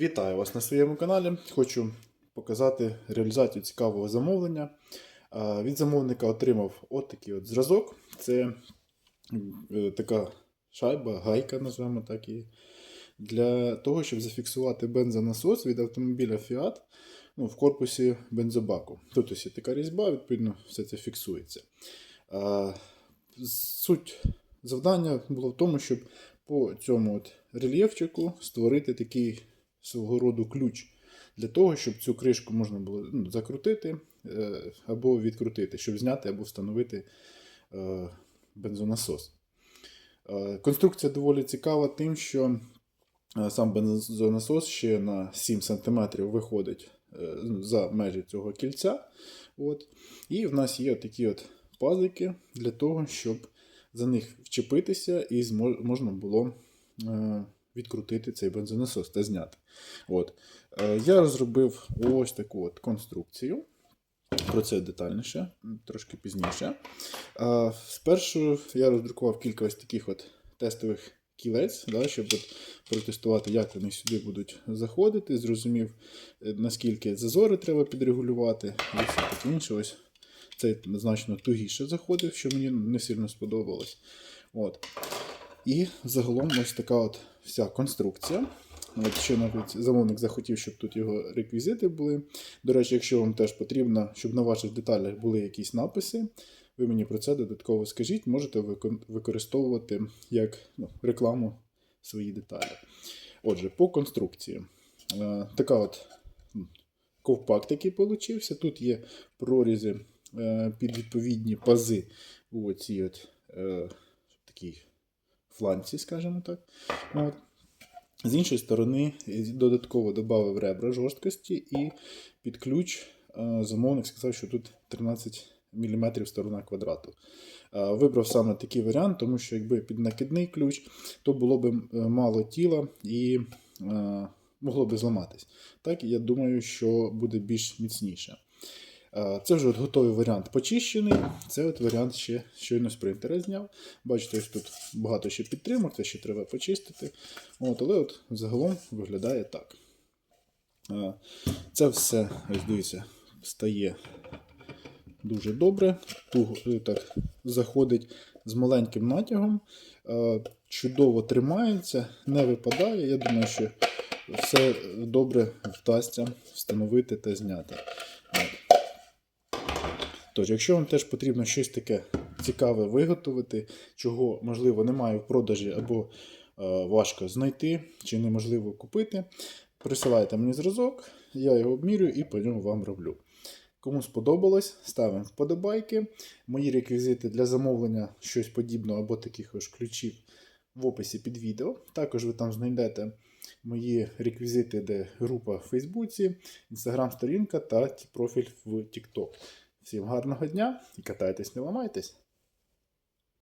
Вітаю вас на своєму каналі. Хочу показати реалізацію цікавого замовлення. Від замовника отримав от такий от зразок. Це е, така шайба, гайка, називаємо так її. Для того, щоб зафіксувати бензонасос від автомобіля Fiat ну, в корпусі бензобаку. Тут ось є така різьба, відповідно, все це фіксується. Суть завдання було в тому, щоб по цьому от рельєфчику створити такий свого роду ключ для того, щоб цю кришку можна було ну, закрутити е, або відкрутити, щоб зняти або встановити е, бензонасос. Е, Конструкція доволі цікава тим, що сам бензонасос ще на 7 см виходить за межі цього кільця. От. І в нас є такі от пазики для того, щоб за них вчепитися і можна було відкрутити цей бензонасос та зняти. От. Е, Я розробив ось таку от конструкцію. Про це детальніше, трошки пізніше. Е, Спершу я роздрукував кілька ось таких от тестових кілець, да, щоб от протестувати, як вони сюди будуть заходити. Зрозумів, е, наскільки зазори треба підрегулювати, і все таке інше. Ось цей значно тугіше заходив, що мені не сильно сподобалось. От. І загалом ось така от вся конструкція. Ще навіть замовник захотів, щоб тут його реквізити були. До речі, якщо вам теж потрібно, щоб на ваших деталях були якісь написи, ви мені про це додатково скажіть, можете використовувати як ну, рекламу свої деталі. Отже, по конструкції. Е, така от ковпак такий получився. Тут є прорізи е, під відповідні пази у цій от е, такій фланці, скажімо так. От. З іншої сторони, додатково додав ребра жорсткості, і під ключ е, замовник сказав, що тут 13 мм сторона квадрату. Е, Вибрав саме такий варіант, тому що якби під накидний ключ, то було б е, мало тіла і могло би зламатись. Так, я думаю, що буде більш міцніше. Е, Це вже от готовий варіант почищений. Це от варіант ще щойно з принтера зняв. Бачите, ось тут багато ще підтримок, це ще треба почистити. От, але от загалом виглядає так. Е, Це все, ось дивіться, стає дуже добре. Туго е, так заходить з маленьким натягом. Чудово тримається, не випадає. Я думаю, що все добре вдасться встановити та зняти. Тож, якщо вам теж потрібно щось таке цікаве виготовити, чого, можливо, немає в продажі або е, важко знайти чи неможливо купити, присилайте мені зразок, я його обмірюю і по ньому вам роблю. Кому сподобалось, ставимо вподобайки. Мої реквізити для замовлення щось подібного або таких ось ключів в описі під відео. Також ви там знайдете мої реквізити, де група в Фейсбуці, інстаграм-сторінка та профіль в TikTok. Всім гарного дня і катайтесь, не ламайтесь!